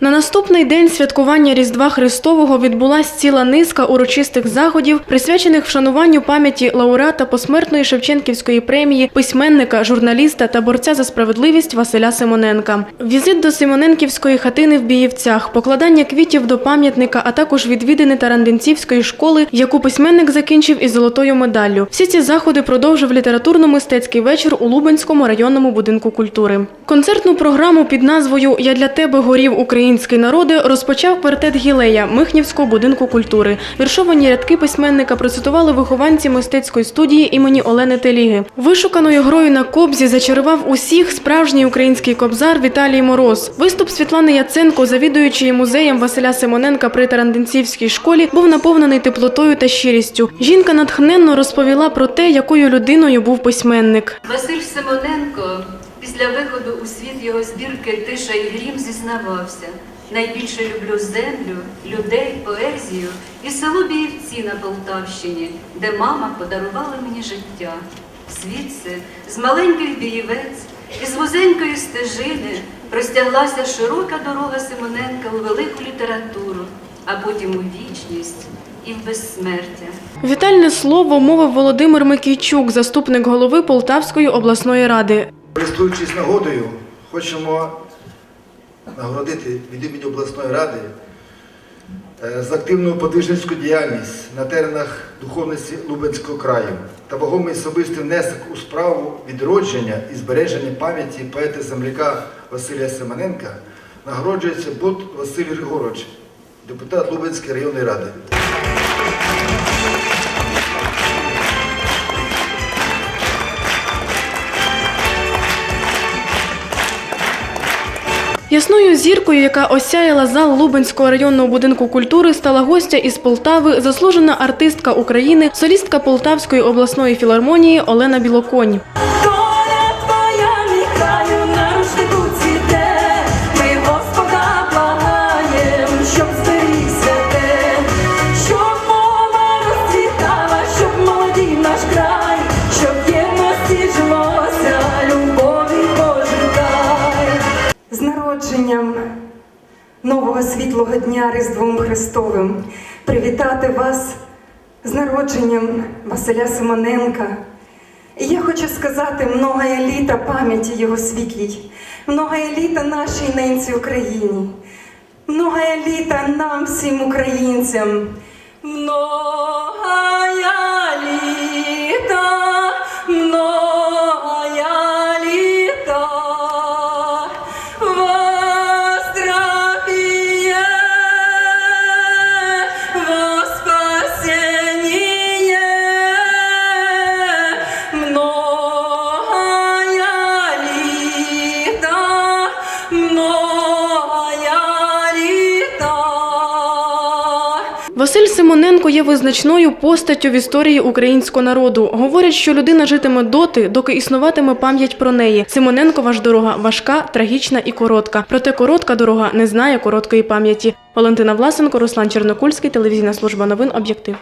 На наступний день святкування Різдва Христового відбулась ціла низка урочистих заходів, присвячених вшануванню пам'яті лауреата посмертної Шевченківської премії, письменника, журналіста та борця за справедливість Василя Симоненка. Візит до Симоненківської хатини в Біївцях, покладання квітів до пам'ятника, а також відвідини Тарандинцівської школи, яку письменник закінчив із золотою медаллю. Всі ці заходи продовжив літературно-мистецький вечір у Лубенському районному будинку культури. Концертну програму під назвою Я для тебе горів український народи розпочав квартет Гілея Михнівського будинку культури. Віршовані рядки письменника процитували вихованці мистецької студії імені Олени Теліги. Вишуканою грою на кобзі зачарував усіх справжній український кобзар Віталій Мороз. Виступ Світлани Яценко, завідуючої музеєм Василя Симоненка при Тарандинцівській школі, був наповнений теплотою та щирістю. Жінка натхненно розповіла про те, якою людиною був письменник. Василь Симоненко після виходу у світ його збірки Тиша і грім зізнавався. Найбільше люблю землю, людей, поезію і село Біївці на Полтавщині, де мама подарувала мені життя. Звідси, з маленьких біївець, із вузенької стежини простяглася широка дорога Симоненка у велику літературу, а потім у вічність і безсмертя. Вітальне слово мовив Володимир Микійчук, заступник голови Полтавської обласної ради. Користуючись нагодою, хочемо нагородити від імені обласної ради е, за активну подвижницьку діяльність на теренах духовності Лубенського краю та вагомий особистий внесок у справу відродження і збереження пам'яті поета земляка Василія Семененка нагороджується Бут Василь Григорович, депутат Лубенської районної ради. Ясною зіркою, яка осяяла зал Лубенського районного будинку культури, стала гостя із Полтави, заслужена артистка України, солістка Полтавської обласної філармонії Олена Білоконь. Народженням нового світлого дня Різдвом Христовим привітати вас з народженням Василя Симоненка. І я хочу сказати многое літа пам'яті його світлій, многое літа нашій ненці Україні, многое літа нам всім українцям. Многая Василь Симоненко є визначною постаттю в історії українського народу. Говорять, що людина житиме доти, доки існуватиме пам'ять про неї. Симоненкова ж дорога важка, трагічна і коротка. Проте коротка дорога не знає короткої пам'яті. Валентина Власенко, Руслан Чернокульський, телевізійна служба новин Об'єктив.